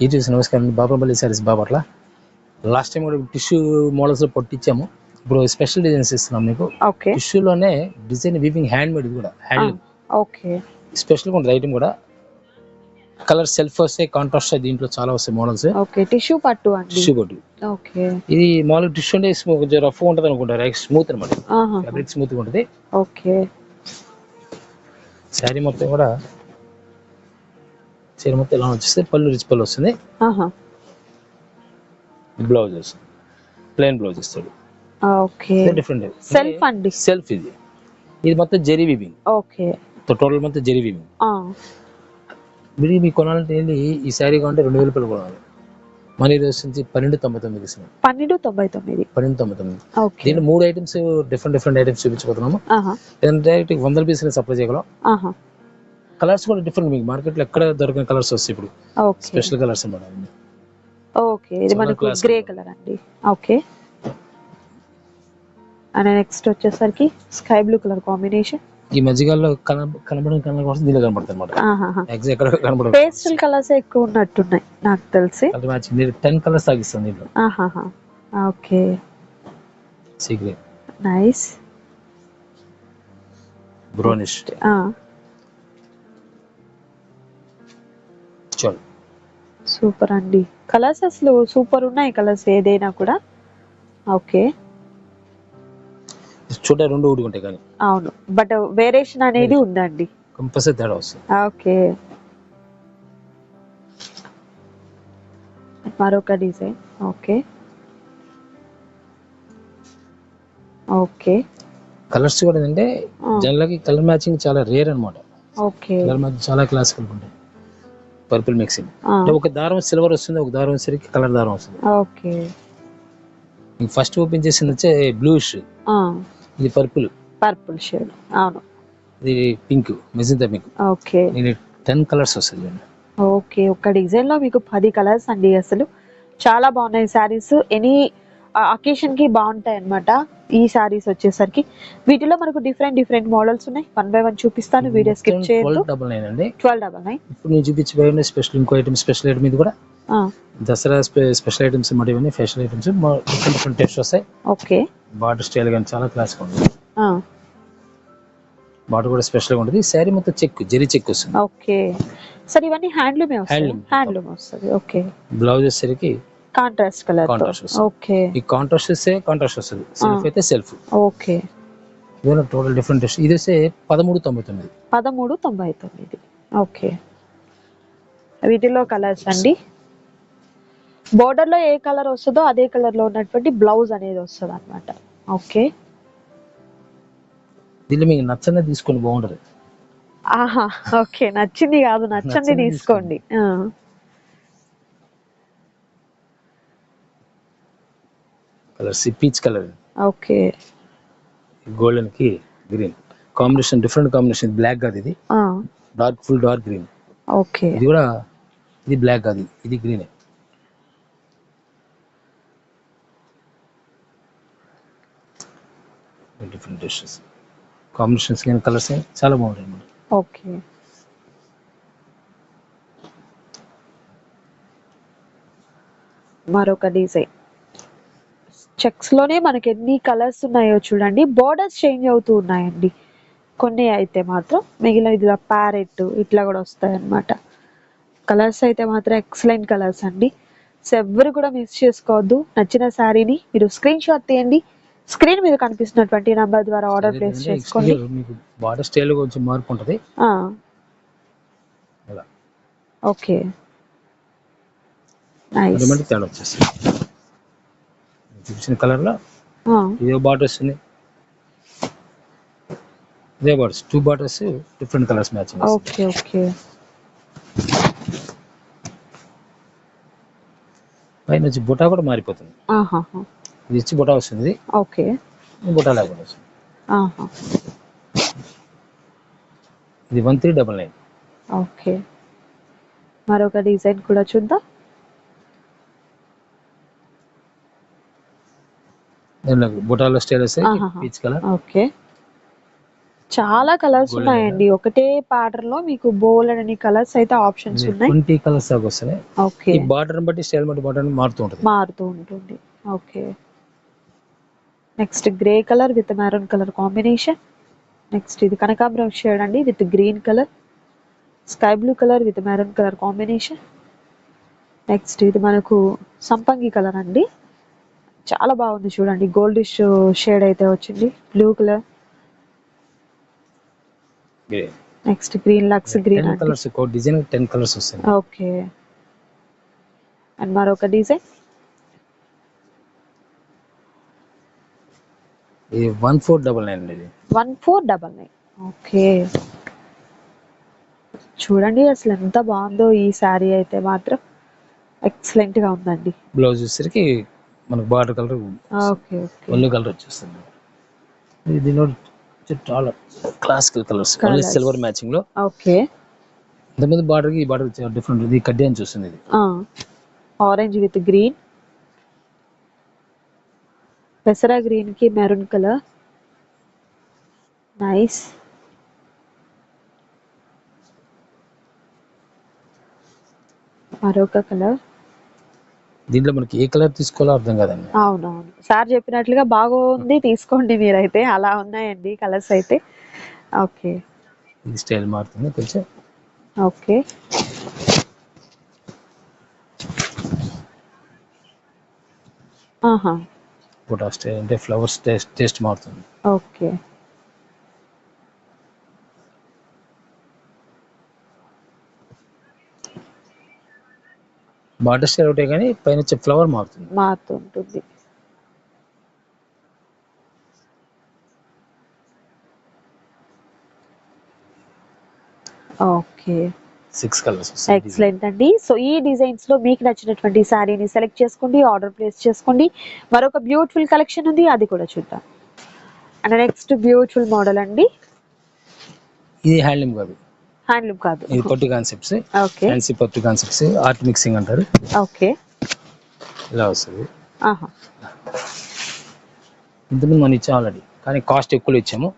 ఈ చూసి నమస్కారం. బాబాపల్లి సారీస్ బాపట్ల లాస్ట్ టైం కూడా టిష్యూ మోడల్స్లో పొట్టించాము ఇప్పుడు స్పెషల్ డిజైన్స్ ఇస్తున్నాం మీకు. ఓకే టిష్యూలోనే డిజైన్ వీవింగ్ హ్యాండ్ మేడ్ కూడా హ్యాండ్ ఓకే స్పెషల్గా ఉంటుంది ఐటమ్ కూడా. కలర్ సెల్ఫ్ వస్తాయి కాంట్రాస్ట్ దీంట్లో చాలా వస్తాయి మోడల్స్ ఓకే టిష్యూ పట్టు అండి. టిష్యూ కొట్టు ఓకే ఇది మామూలుగా టిష్యూ అంటే కొంచెం రఫ్ ఉంటుంది అనుకుంటారు. స్మూత్ అనమాట ఫ్యాబ్రిక్ స్మూత్ ఉంటుంది. ఓకే శారీ మొత్తం కూడా చీర మొత్తం ఇలా వచ్చేస్తే పళ్ళు రిచ్ పళ్ళు వస్తుంది. బ్లౌజ్ వస్తుంది ప్లెయిన్ బ్లౌజ్ ఇస్తాడు డిఫరెంట్ సెల్ఫ్ అండి సెల్ఫ్ ఇది. ఇది మొత్తం జెరీ వీవింగ్ ఓకే. టోటల్ మొత్తం జెరీ వీవింగ్ విడిగి మీకు కొనాలంటే ఈ శారీ కావాలంటే రెండు వేల రూపాయలు కొనాలి. మన రోజు నుంచి పన్నెండు తొంభై తొమ్మిది పన్నెండు తొంభై తొమ్మిది. పన్నెండు తొంభై తొమ్మిది. ఓకే. దీంట్లో మూడు ఐటమ్స్ డిఫరెంట్ డిఫరెంట్ ఐటమ్స్ చూపించబోతున్నాము. డైరెక్ట్ వందల పీసులు సప్లై చేయగలం. కలర్స్ కూడా డిఫరెంట్ మీకు. మార్కెట్లో ఎక్కడ దొరకని కలర్స్ వస్తాయి ఇప్పుడు. స్పెషల్ కలర్స్ అన్నమాట ఓకే ఇది మనకు గ్రే. కలర్ అండి. ఓకే అండ్ నెక్స్ట్ వచ్చేసరికి స్కై బ్లూ కలర్ కాంబినేషన్ ఈ మధ్యకాలంలో కన కనబడిన కలర్ కోసం దీనిలో కనబడుతుంది అనమాట ఎక్కడ కనబడదు పేస్టల్ కలర్స్ ఎక్కువ ఉన్నట్టున్నాయి నాకు తెలిసి. మ్యాచింగ్ టెన్ కలర్స్ తాగిస్తాను దీంట్లో. ఓకే సీక్రెట్ నైస్ బ్రోనిష్ చూడండి సూపర్ అండి. కలర్స్ అసలు సూపర్ ఉన్నాయి కలర్స్ ఏదైనా కూడా. ఓకే. చూడ రెండు ఊడి ఉంటాయి కానీ. అవును. బట్ వేరియేషన్ అనేది ఉందండి. కంపల్సరీ తేడా వస్తుంది. ఓకే. మరొక డిజైన్ ఓకే. ఓకే. కలర్స్ కూడా ఏంటంటే. జనరల్గా కలర్ మ్యాచింగ్ చాలా రేర్ అన్నమాట. ఓకే. కలర్ మ్యాచింగ్ చాలా క్లాసికల్ ఉంటాయి. Purple mixing. ఒక దారం సిల్వర్ వస్తుంది ఒక దారం వచ్చేసరికి కలర్ దారం వస్తుంది. ఓకే. ఫస్ట్ ఓపెన్ చేసింది వచ్చే బ్లూష్ ఆ, ఇది పర్పుల్. పర్పుల్ షేడ్ అవును. ఇది పింక్ మెజింతా పింక్. ఓకే. ఇది టెన్ కలర్స్ వస్తుంది. ఓకే ఒక డిజైన్లో మీకు పది కలర్స్ అండి అసలు. చాలా బాగున్నాయి శారీస్ ఎనీ అకేషన్కి బాగుంటాయి అన్నమాట ఈ శారీస్ వచ్చేసరికి. వీటిలో మనకు డిఫరెంట్ డిఫరెంట్ మోడల్స్ ఉన్నాయి. వన్ బై వన్ చూపిస్తాను. వీడియో స్కిప్ 12 డబల్ నైన్ అండి. ట్వెల్వ్ డబల్ నైన్ ఇప్పుడు నేను చూపించబోయే స్పెషల్ ఇంకో ఐటమ్ స్పెషల్ ఐటమ్ ఇది కూడా. దసరా స్పె- స్పెషల్ ఐటమ్స్ ఇవన్నీ facial items different different taste వస్తాయి. ఓకే. బార్డర్ స్టైల్ కానీ చాలా క్లాస్గా ఉంటుంది. బార్డర్ కూడా స్పెషల్గా ఉంటుంది. శారీ మొత్తం చెక్ జరీ చెక్ వస్తుంది. ఓకే. సరే ఇవన్నీ హ్యాండ్లూమే Handloom. హ్యాండ్లూమ్ వస్తుంది. ఓకే. బ్లౌజ్ వచ్చేసరికి కాంట్రాస్ట్ కలర్ వస్తుంది. ఓకే ఈ కాంట్రాస్ట్ వస్తే కాంట్రాస్ట్ వస్తుంది. సెల్ఫ్ అయితే సెల్ఫ్ ఓకే ఇవన్నీ టోటల్ డిఫరెంట్ ఇది వస్తే పదమూడు తొంభై తొమ్మిది. పదమూడు తొంభై తొమ్మిది. ఓకే వీటిలో కలర్స్ అండి. బోర్డర్లో ఏ కలర్ వస్తుందో అదే కలర్లో ఉన్నటువంటి బ్లౌజ్ అనేది వస్తుంది అనమాట ఓకే దీనిలో మీకు నచ్చనే తీసుకొని బాగుంటుంది. ఆహా ఓకే నచ్చింది కాదు నచ్చంది నచ్చింది తీసుకోండి. Colours peach colour. Okay. గోల్డెన్కి green. Combination different combination. Black కాదు ఇది. Dark full dark green. Okay. ఇది కూడా ఇది బ్లాక్ కాదు. ఇది గ్రీన్. డిఫరెంట్ టేస్టెస్ కాంబినేషన్స్ కానీ కలర్స్ చాలా బాగుంటాయి అన్నమాట. ఓకే. మరొక డిజైన్ చెక్స్లోనే మనకి ఎన్ని కలర్స్ ఉన్నాయో చూడండి. బోర్డర్స్ చేంజ్ అవుతూ ఉన్నాయండి. కొన్ని అయితే మాత్రం మిగిలిన ఇది ప్యారెట్ ఇట్లా కూడా వస్తాయి అన్నమాట కలర్స్ అయితే మాత్రం ఎక్సలెంట్ కలర్స్ అండి. సో ఎవ్వరు కూడా మిస్ చేసుకోవద్దు. నచ్చిన శారీని మీరు స్క్రీన్ షాట్ తీయండి. స్క్రీన్ మీద కనిపిస్తున్నటువంటి నంబర్ ద్వారా ఆర్డర్ ప్లేస్ చేసుకోండి. బార్డర్ స్టైల్ కొంచెం మార్పు ఉంటుంది. ఓకే నైస్ తేడా వచ్చేస్తుంది. చూపించిన కలర్లో ఇదే బార్డర్ వస్తుంది ఇదే borders two borders different colours matching okay okay. పైన వచ్చి బుటా కూడా మారిపోతుంది. ఇది ఇచ్చి బుటా వస్తుంది. ఓకే. బుటా లేకుండా వస్తుంది. ఇది one three double nine okay. మరొక డిజైన్ కూడా చూద్దాం. బుటాలో స్టైల్ వస్తాయి. Peach colour. ఓకే. చాలా కలర్స్ ఉన్నాయండి. ఒకటే ప్యాటర్న్లో మీకు బోల్డ్ అని కలర్స్ అయితే ఆప్షన్స్ ఉన్నాయి. ట్వంటీ కలర్స్ దాకా వస్తున్నాయి ఓకే. ఈ బార్డర్ బట్టి స్టైల్ బట్టి బార్డర్ మారుతూ ఉంటుంది. మారుతూ ఉంటుంది. Okay. Next grey colour with maroon colour combination. Next ఇది కనకాంబరం షేడ్ అండి with green colour. Sky blue colour with maroon colour combination. Next ఇది మనకు సంపంగి కలర్ అండి. చాలా బాగుంది చూడండి. గోల్డిష్ షేడ్ అయితే వచ్చింది. Blue colour next green looks green colours design ten colours వస్తాయి. ఓకే అండ్ మరొక డిజైన్ ఇది వన్ ఫోర్ డబల్ నైన్ ఇది. One four double nine okay చూడండి అసలు ఎంత బాగుందో ఈ శారీ అయితే మాత్రం. ఎక్సలెంట్గా ఉందండి. బ్లౌజ్ వచ్చేసరికి మనకు బార్డర్ కలర్ ఒళ్ళు కలర్ వచ్చేస్తుంది. దీనిలో చాలా క్లాసికల్ కలర్స్ ఓన్లీ. సిల్వర్ మ్యాచింగ్లో. ఓకే. ఇంతకుముందు బార్డర్కి ఈ బార్డర్ డిఫరెంట్ ఇది కడ్డీ అని చూస్తుంది ఇది. ఆరెంజ్ విత్ గ్రీన్ పెసరా గ్రీన్కి మెరూన్ కలర్ నైస్ మరొక కలర్ దీంట్లో మనకి ఏ కలర్ తీసుకోవాలో అర్థం కాదండి. అవునవును. సార్ చెప్పినట్లుగా బాగుంది తీసుకోండి మీరైతే. అలా ఉన్నాయండి కలర్స్ అయితే. ఓకే. ఇది స్టైల్ మారుతుంది కొంచెం? ఓకే. ఆహా. ఫోటో స్టైల్ అంటే ఫ్లవర్స్ టేస్ట్ టేస్ట్ మారుతుంది. ఓకే. బార్డర్ స్టైల్ ఒకటే కానీ పైన వచ్చే ఫ్లవర్ మారుతుంది. మారుతుంటుంది. ఓకే. సిక్స్ కలర్స్ ఎక్సలెంట్ అండి. సో ఈ డిజైన్స్లో మీకు నచ్చినటువంటి శారీని సెలెక్ట్ చేసుకోండి ఆర్డర్ ప్లేస్ చేసుకోండి. మరొక బ్యూటిఫుల్ కలెక్షన్ ఉంది అది కూడా చూద్దాం. అండ్ నెక్స్ట్ బ్యూటిఫుల్ మోడల్ అండి? ఇది హ్యాండ్లూమ్ కాదు హ్యాండ్లూమ్ కాదు. ఇది పట్టు కాన్సెప్ట్స్ ఓకే ఫ్యాన్సీ పట్టు కాన్సెప్ట్స్ ఆర్ట్ మిక్సింగ్ అంటారు. ఓకే ఇలా వస్తుంది. ఇంతకుముందు మనం ఇచ్చాం ఆల్రెడీ కానీ కాస్ట్ ఎక్కువ ఇచ్చాము.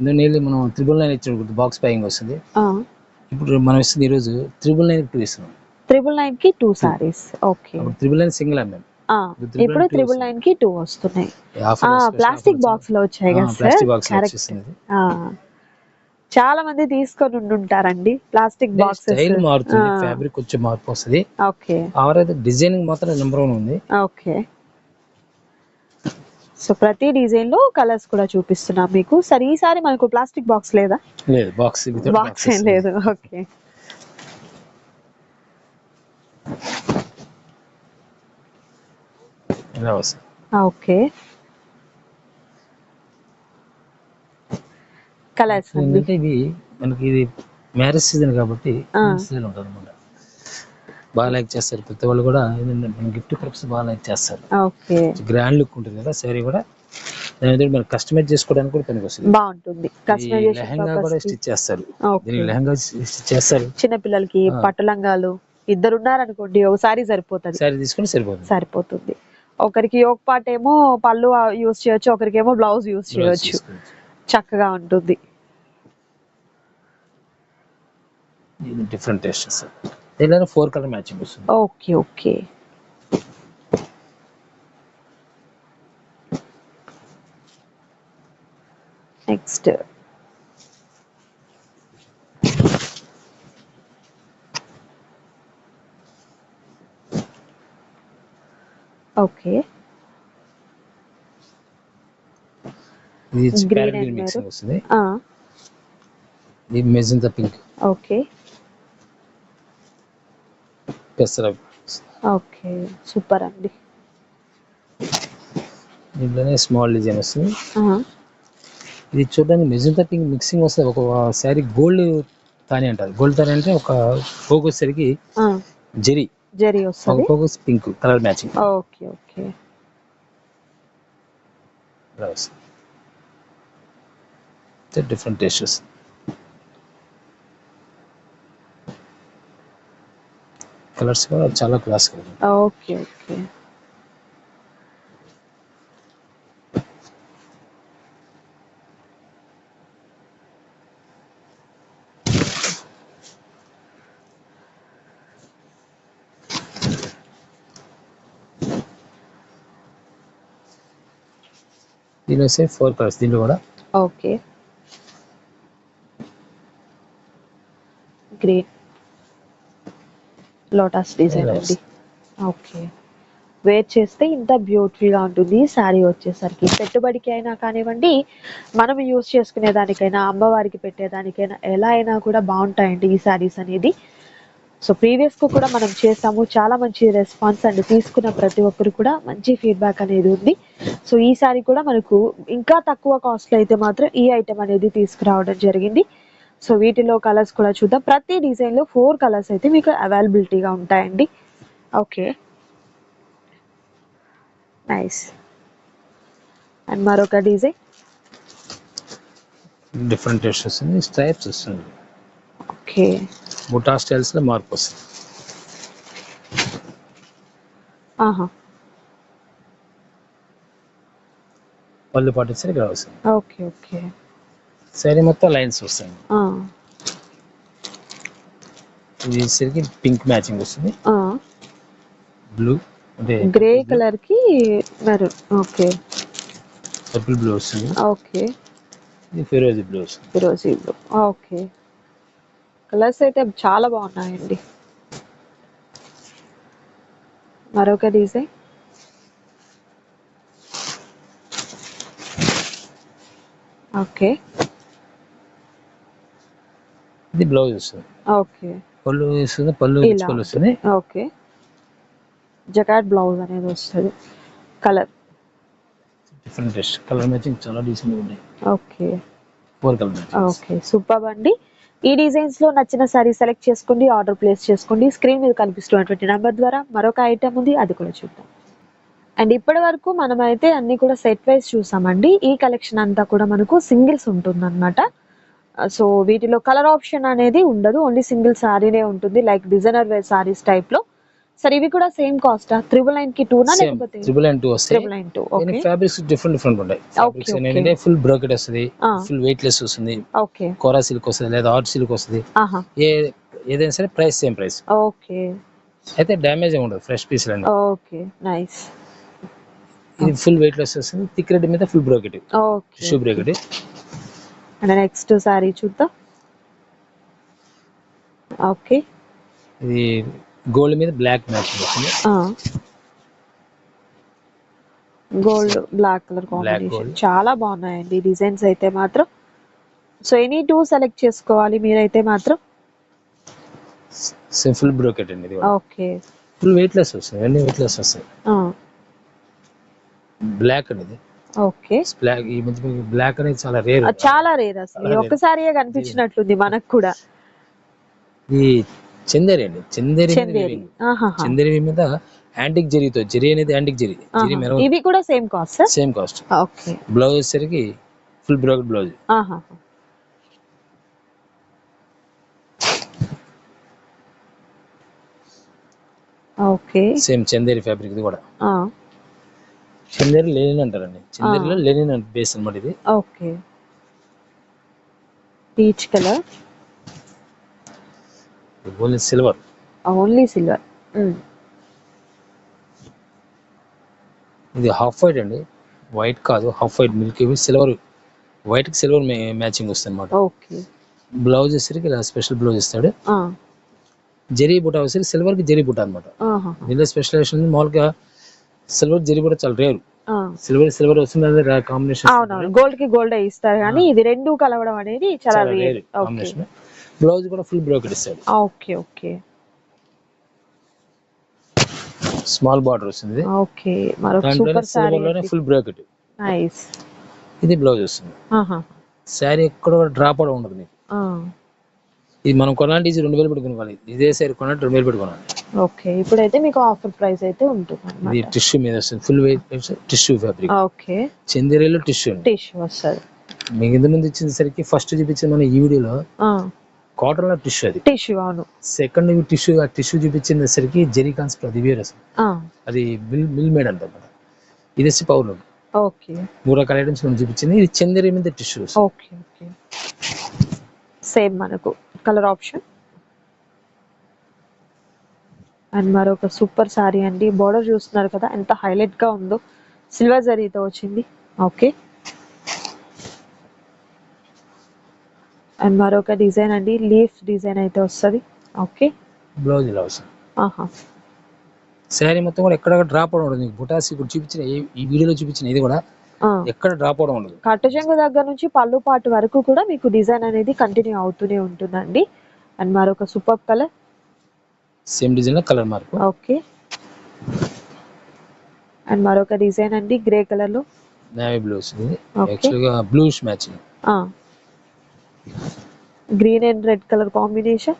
ఇందులో మనం త్రిబుల్ నైన్ ఇచ్చిన బాక్స్ ప్యాకింగ్ వస్తుంది. ఇప్పుడు మనం ఇస్తుంది ఈరోజు త్రిబుల్ నైన్ టూ ఇస్తున్నాం. త్రిబుల్ నైన్కి two saris okay triple nine single అమ్మాం ఇప్పుడు త్రిబుల్ నైన్కి టూ వస్తున్నాయి. ప్లాస్టిక్ బాక్స్లో వచ్చాయి. కదా ప్లాస్టిక్ బాక్స్ వచ్చేసింది చాలా మంది తీసుకొని ఉండుంటారండి. Plastic boxes. స్టైల్ మారుతుంది ఫ్యాబ్రిక్ కొంచెం మార్పు వస్తుంది. ఓకే. ఆవరైతే డిజైనింగ్ మాత్రం నెంబర్ వన్ ఉంది. ఓకే. సో ప్రతి డిజైన్లో కలర్స్ కూడా చూపిస్తున్నాం మీకు. సరే ఈసారి మనకు ప్లాస్టిక్ బాక్స్ లేదా? లేదు బాక్స్ బాక్స్ ఏం లేదు. ఓకే. ఓకే. కలర్స్ ఇవి మనకి ఇది మ్యారేజ్ సీజన్ కాబట్టి. సీజన్ ఉంటుంది అనమాట బాగా లైక్ చేస్తారు. ప్రతి వాళ్ళు కూడా ఏంటంటే మన గిఫ్ట్ పర్పస్ బాగా లైక్ చేస్తారు. ఓకే. గ్రాండ్ లుక్ ఉంటుంది కదా శారీ కూడా. దాని మనం కస్టమైజ్ చేసుకోవడానికి కూడా పనికి వస్తుంది. బాగుంటుంది. లెహంగా కూడా స్టిచ్ చేస్తారు. ఓకే. దీనికి లెహంగా స్టిచ్ చేస్తారు. చిన్న పిల్లలకి. పట్టు లంగాలు ఇద్దరు ఉన్నారనుకోండి ఒకసారి సరిపోతుంది. శారీ తీసుకుని సరిపోతుంది. సరిపోతుంది. ఒకరికి యోగ్ పాట్ ఏమో పళ్ళు యూస్ చేయొచ్చు ఒకరికేమో బ్లౌజ్ యూస్ చేయొచ్చు. చక్కగా ఉంటుంది. ఇది డిఫరెంట్ టేస్ట్ వస్తుంది దీనిలో ఫోర్ కలర్ మ్యాచింగ్ వస్తుంది. ఓకే ఓకే నెక్స్ట్ ఓకే ఇది మిక్సింగ్. వస్తుంది. ఇది మెజంతా పింక్ ఓకే పెసర ఓకే సూపర్ అండి. దీంట్లోనే స్మాల్ డిజైన్ వస్తుంది. ఇది చూడడానికి మెజంతా పింక్ మిక్సింగ్ వస్తుంది. ఒక శారీ గోల్డ్ తాని అంటారు. గోల్డ్ తాని అంటే ఒక వచ్చేసరికి ఆ, జెరీ. జరీ వస్తుంది. పోగు pink colour matching. Okay okay. Different taste వస్తుంది కలర్స్ చాలా క్లాస్ ఓకే ఓకే దీనిలో వచ్చే ఫోర్ కలర్స్ దీనిలో కూడా ఓకే గ్రేట్ లోటస్ డిజైన్. అండి. ఓకే. వేర్ చేస్తే ఇంత బ్యూటిఫుల్గా ఉంటుంది శారీ వచ్చేసరికి. పెట్టుబడికి అయినా కానివ్వండి మనం యూస్ చేసుకునే దానికైనా అమ్మవారికి పెట్టేదానికైనా ఎలా అయినా కూడా బాగుంటాయండి ఈ శారీస్ అనేది. సో ప్రీవియస్కు కూడా మనం చేసాము. చాలా మంచి రెస్పాన్స్ అండ్ తీసుకున్న ప్రతి ఒక్కరు కూడా మంచి ఫీడ్బ్యాక్ అనేది ఉంది. సో ఈ సారీ కూడా మనకు ఇంకా తక్కువ కాస్ట్ అయితే మాత్రం ఈ ఐటమ్ అనేది తీసుకురావడం జరిగింది. సో వీటిలో కలర్స్ కూడా చూద్దాం. ప్రతి డిజైన్లో ఫోర్ కలర్స్ అయితే మీకు అవైలబిలిటీగా ఉంటాయండి. ఓకే నైస్ అండ్ మరొక డిజైన్ డిఫరెంట్ టేస్ట్ వస్తుంది స్ట్రైప్స్ వస్తుంది. ఓకే బుటా స్టైల్స్లో మార్పు వస్తుంది. ఆహా. పళ్ళు పాటు వచ్చేసరికి ఇక్కడ వస్తుంది. ఓకే ఓకే శారీ మొత్తం లైన్స్ వస్తాయి. ఇది వచ్చేసరికి పింక్ మ్యాచింగ్ వస్తుంది. బ్లూ అంటే గ్రే కలర్కి మెరూన్ ఓకే. పర్పుల్ బ్లూ వస్తుంది. ఓకే. ఇది ఫిరోజీ బ్లూ వస్తుంది. ఫిరోజీ బ్లూ ఓకే. కలర్స్ అయితే చాలా బాగున్నాయండి. మరొక డిజైన్. ఓకే. ఇది బ్లౌజ్ వస్తుంది. ఓకే. పళ్ళు వస్తుంది పళ్ళు. పళ్ళు వస్తుంది ఓకే. జకాట్ బ్లౌజ్ అనేది వస్తుంది. Colour different taste colour matching చాలా డీసెంట్ ఉన్నాయి. Okay. Four colour matching okay. Super అండి. ఈ డిజైన్స్లో నచ్చిన సారీ సెలెక్ట్ చేసుకోండి ఆర్డర్ ప్లేస్ చేసుకోండి. స్క్రీన్ మీద కనిపిస్తున్నటువంటి నెంబర్ ద్వారా మరొక ఐటమ్ ఉంది అది కూడా చూద్దాం. అండ్ ఇప్పటి వరకు మనం అయితే అన్ని కూడా సెట్ వైజ్ చూసామండి. ఈ కలెక్షన్ అంతా కూడా మనకు సింగిల్స్ ఉంటుంది అనమాట సో వీటిలో కలర్ ఆప్షన్ అనేది ఉండదు. ఓన్లీ సింగిల్ సారీనే ఉంటుంది. లైక్ డిజైనర్ వేర్ సారీస్ టైప్లో. సరే ఇవి కూడా సేమ్ కాస్ట్ త్రిబుల్ నైన్కి టూనా సేమ్ లేకపోతే? ట్రిపుల్ అండ్ టూ వస్తాయి. Triple nine two okay fabrics different different ఉంటాయి. ఫ్యాబ్రిక్స్. ఏంటంటే ఫుల్ బ్రోకెట్ వస్తుంది. ఫుల్ వెయిట్ లెస్ వస్తుంది ఓకే కోరా సిల్క్ వస్తుంది లేదా ఆర్ట్ సిల్క్ వస్తుంది. ఏ ఏదైనా సరే ప్రైస్ సేమ్ ప్రైస్ ఓకే అయితే డ్యామేజ్ ఉండదు ఫ్రెష్ పీసులు అన్ని ఓకే నైస్ ఇది ఫుల్ వెయిట్ లెస్ వస్తుంది థిక్ రెడ్ మీద ఫుల్ బ్రోకెట్ ఓకే షూ బ్రోకెట్ అండ్ నెక్స్ట్ సారీ చూద్దాం. ఓకే. ఇది గోల్డ్ మీద బ్లాక్ మ్యాచింగ్ వస్తుంది గోల్డ్ బ్లాక్ కలర్ కాంబినేషన్. చాలా బాగున్నాయండి డిజైన్స్ అయితే మాత్రం. సో ఎనీ టూ సెలెక్ట్ చేసుకోవాలి మీరైతే మాత్రం. సేమ్ ఫుల్ బ్రోకెట్ అండి ఇది ఓకే. ఫుల్ వెయిట్ లెస్ వస్తుంది అన్ని వెయిట్ లెస్ వస్తాయి బ్లాక్ అనేది ఓకే. బ్లాక్ ఈ మధ్య బ్లాక్ అనేది చాలా రేర్ చాలా రేర్ అసలు. ఒక్కసారియే కనిపించినట్లుంది మనకు కూడా. ఈ చందేరి అండి. చందేరి చందేరి. మీద యాంటిక్ జరీతో జరీ అనేది యాంటిక్ జరీ జరీ ఇవి కూడా same cost same cost okay. Blouse వచ్చేసరికి full brocade blouse okay. Same Chanderi fabric ఇది కూడా. చందేరి లెనిన్ అంటారండి. చందేరిలో లెనిన్ బేస్ అన్నమాట ఇది. Okay. Peach colour. Only silver. Only silver. ఇది హాఫ్ వైట్ అండి. వైట్ కాదు హాఫ్ వైట్ మిల్క్ సిల్వర్. వైట్కి సిల్వర్ మ్యాచింగ్ వస్తుంది అనమాట ఓకే. బ్లౌజ్ వచ్చేసరికి ఇలా స్పెషల్ బ్లౌజ్ ఇస్తాడు. జరీ బుట్ట వచ్చేసరికి సిల్వర్కి జరీ బుట్ట అనమాట దీనిలో స్పెషలైజేషన్ మామూలుగా సిల్వర్ జరీ బుట్ట చాలా రేరు. సిల్వర్ సిల్వర్ వస్తుంది కాంబినేషన్ అవునవును. గోల్డ్కి గోల్డ్ ఇస్తారు కానీ ఇది రెండు కలవడం అనేది చాలా రేర్ కాంబినేషన్ బ్లౌజ్ కూడా ఫుల్ బ్రోకెట్ ఇస్తాడు ఓకే ఓకే స్మాల్ బార్డర్ వస్తుంది. ఓకే మరొక దాంట్లోనే సూపర్ సారీ లోనే ఫుల్ బ్రోకెట్ నైస్ ఇది బ్లౌజ్ వస్తుంది. శారీ ఎక్కడ డ్రాప్ అవడం ఉండదు మీకు ఇది మనం కొనాలంటే ఇది రెండు వేలు పెట్టుకోవాలి ఇదే శారీ కొనాలంటే రెండు వేలు పెట్టుకోవాలి ఓకే ఇప్పుడైతే మీకు ఆఫర్ ప్రైస్ అయితే ఉంటుంది ఇది టిష్యూ మీద వస్తుంది. Full weight tissue fabric okay చందేరిలో tissue tissue వస్తుంది. మీకు ఇంత ముందు ఇచ్చేసరికి ఫస్ట్ చూపించింది మన ఈ వీడియోలో. కాటన్లో టిష్యూ అది. టిష్యూ అవును. సెకండ్ టిష్యూ ఆ టిష్యూ చూపించేసరికి జెరీ కాన్సెప్ట్ అది వేరే అసలు అది మిల్ మిల్ మేడ్ అంట అన్నమాట ఇది వచ్చి పౌర్ణమి ఓకే మూడు రకాల ఐటమ్స్ మనం చూపించింది. ఇది చందేరి మీద టిష్యూ ఓకే ఓకే సేమ్ మనకు కలర్ ఆప్షన్. అండ్ మరొక సూపర్ శారీ అండి. బార్డర్ చూస్తున్నారు కదా ఎంత హైలైట్గా ఉందో. సిల్వర్ జరీతో వచ్చింది. ఓకే అండ్ మరొక డిజైన్ అండి లీఫ్ డిజైన్ అయితే వస్తుంది. ఓకే బ్లౌజ్ ఇలా ఆహా. శారీ మొత్తం కూడా ఎక్కడ డ్రాప్ అవుతుంది బుటాసి కూడా చూపించిన ఈ వీడియోలో చూపించిన ఇది కూడా ఎక్కడ డ్రాప్ అవడం ఉండదు. కట్టు చెంగు దగ్గర నుంచి పళ్ళు పాటు వరకు కూడా మీకు డిజైన్ అనేది కంటిన్యూ అవుతూనే ఉంటుందండి. అండ్ మరొక super colour. Same design colour మార్పు. ఓకే. అండ్ మరొక డిజైన్ అండి గ్రే కలర్లో. నేవీ బ్లూ వస్తుంది. యాక్చువల్గా bluish matching green and red colour combination.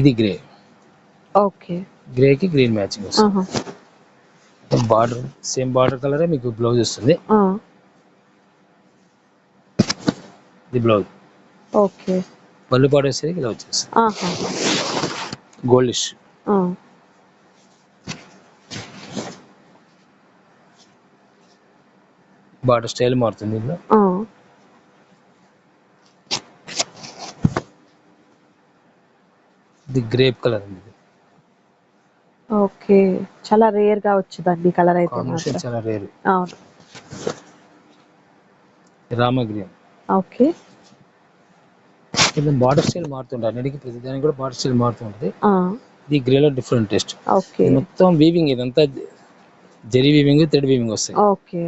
ఇది గ్రే. ఓకే. గ్రేకి గ్రీన్ మ్యాచింగ్ వస్తుంది. బార్డర్ సేమ్ బార్డర్ కలరే మీకు బ్లౌజ్ వస్తుంది. ఇది బ్లౌజ్ ఓకే. పళ్ళు పాడు వచ్చేసరికి ఇలా వచ్చేస్తుంది. గోల్డిష్. బార్డర్ స్టైల్ మారుతుంది ఇందులో. ఇది గ్రేప్ కలర్ ఉంది. ఓకే. చాలా రేర్గా వచ్చిందండి కలర్ అయితే చాలా రేరు అవును. రామ గ్రీన్ ఓకే. కొంచెం బార్డర్ స్టైల్ మారుతుంటుంది అన్నిటికీ ప్రతి దానికి కూడా బార్డర్ స్టైల్ మారుతుంటుంది. ఆ. ఇది గ్రేలో డిఫరెంట్ టెస్ట్ ఓకే. ఇది మొత్తం వీవింగ్ ఇదంతా జరీ వీవింగ్ థ్రెడ్ వీవింగ్ వస్తాయి. ఓకే.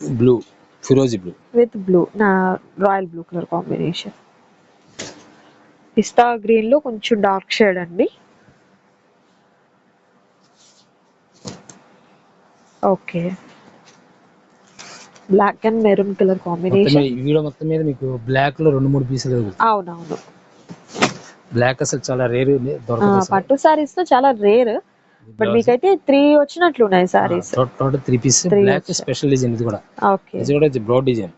బ్లూ ఫిరోజీ బ్లూ విత్ బ్లూ నా రాయల్ బ్లూ కలర్ కాంబినేషన్ పిస్తా గ్రీన్లో కొంచెం డార్క్ షేడ్ అండి. Okay. Black and maroon colour combination. Video మొత్తం మీద మీకు బ్లాక్లో రెండు మూడు పీసులు అవునవును. బ్లాక్ అసలు చాలా రేరు. పట్టు సారీస్లో చాలా రేర్. బట్ మీకైతే త్రీ వచ్చినట్లు ఉన్నాయి saris. Total three piece. Black. Special design ఇది కూడా. ఓకే. ఇది కూడా broad design.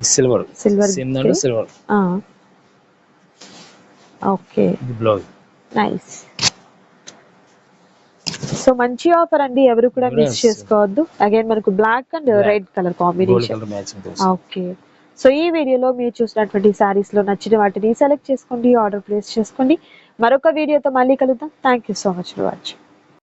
Silver silver same దాంట్లో silver okay. Blouse. Nice so మంచి ఆఫర్ అండి. ఎవరు కూడా మిస్. చేసుకోవద్దు. అగైన్ మనకు black and. Red colour combination okay so ఈ వీడియోలో మీరు చూసినటువంటి సారీస్లో నచ్చిన వాటిని సెలెక్ట్ చేసుకోండి ఆర్డర్ ప్లేస్ చేసుకోండి. మరొక వీడియోతో మళ్ళీ కలుద్దాం. Thank you so much for watching